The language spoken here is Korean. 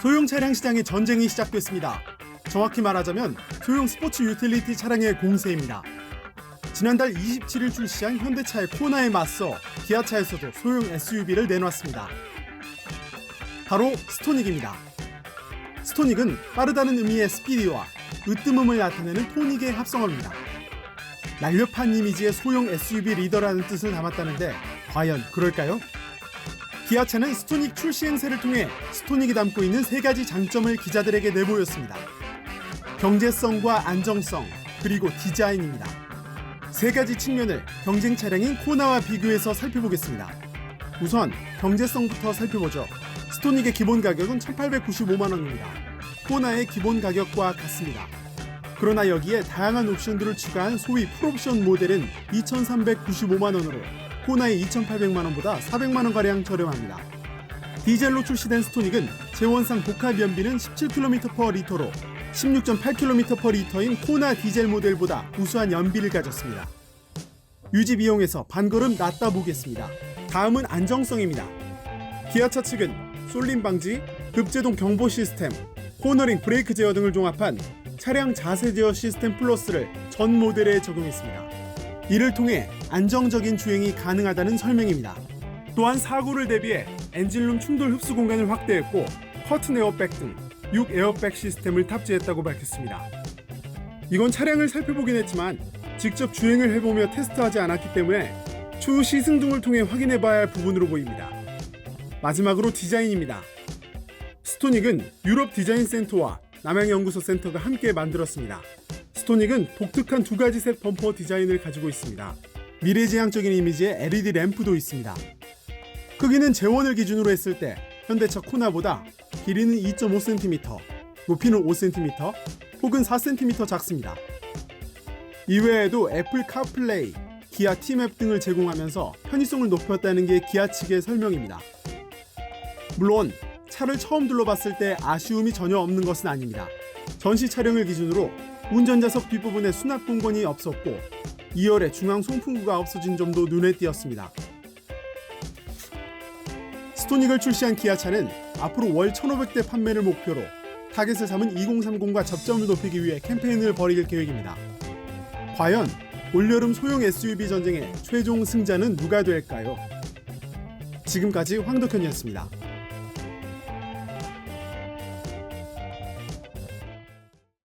소형 차량 시장의 전쟁이 시작됐습니다. 정확히 말하자면 소형 스포츠 유틸리티 차량의 공세입니다. 지난달 27일 출시한 현대차의 코나에 맞서 기아차에서도 소형 SUV를 내놨습니다. 바로 스토닉입니다. 스토닉은 빠르다는 의미의 스피디와 으뜸음을 나타내는 토닉의 합성어입니다. 날렵한 이미지의 소형 SUV 리더라는 뜻을 담았다는데 과연 그럴까요? 기아차는 스토닉 출시 행세를 통해 스토닉이 담고 있는 세 가지 장점을 기자들에게 내보였습니다. 경제성과 안정성, 그리고 디자인입니다. 세 가지 측면을 경쟁 차량인 코나와 비교해서 살펴보겠습니다. 우선 경제성부터 살펴보죠. 스토닉의 기본 가격은 1,895만 원입니다. 코나의 기본 가격과 같습니다. 그러나 여기에 다양한 옵션들을 추가한 소위 풀옵션 모델은 2,395만 원으로 코나의 2,800만 원보다 400만 원 가량 저렴합니다. 디젤로 출시된 스토닉은 재원상 복합 연비는 17km 리터로 16.8km 리터인 코나 디젤 모델보다 우수한 연비를 가졌습니다. 유지 비용에서 반걸음 낮다 보겠습니다. 다음은 안정성입니다. 기아차 측은 쏠림 방지, 급제동 경보 시스템, 코너링 브레이크 제어 등을 종합한 차량 자세 제어 시스템 플러스를 전 모델에 적용했습니다. 이를 통해 안정적인 주행이 가능하다는 설명입니다. 또한 사고를 대비해 엔진룸 충돌 흡수 공간을 확대했고 커튼 에어백 등 6 에어백 시스템을 탑재했다고 밝혔습니다. 이건 차량을 살펴보긴 했지만 직접 주행을 해보며 테스트하지 않았기 때문에 추후 시승 등을 통해 확인해봐야 할 부분으로 보입니다. 마지막으로 디자인입니다. 스토닉은 유럽 디자인 센터와 남양연구소 센터가 함께 만들었습니다. 스토닉은 독특한 두 가지 색 범퍼 디자인을 가지고 있습니다. 미래지향적인 이미지의 LED 램프도 있습니다. 크기는 재원을 기준으로 했을 때 현대차 코나보다 길이는 2.5cm, 높이는 5cm, 혹은 4cm 작습니다. 이외에도 애플 카플레이, 기아 티맵 등을 제공하면서 편의성을 높였다는 게 기아 측의 설명입니다. 물론 차를 처음 둘러봤을 때 아쉬움이 전혀 없는 것은 아닙니다. 전시 촬영을 기준으로 운전자석 뒷부분에 수납 공간이 없었고 2열에 중앙 송풍구가 없어진 점도 눈에 띄었습니다. 스토닉을 출시한 기아차는 앞으로 월 1,500대 판매를 목표로 타겟을 삼은 2030과 접점을 높이기 위해 캠페인을 벌일 계획입니다. 과연 올여름 소형 SUV 전쟁의 최종 승자는 누가 될까요? 지금까지 황덕현이었습니다.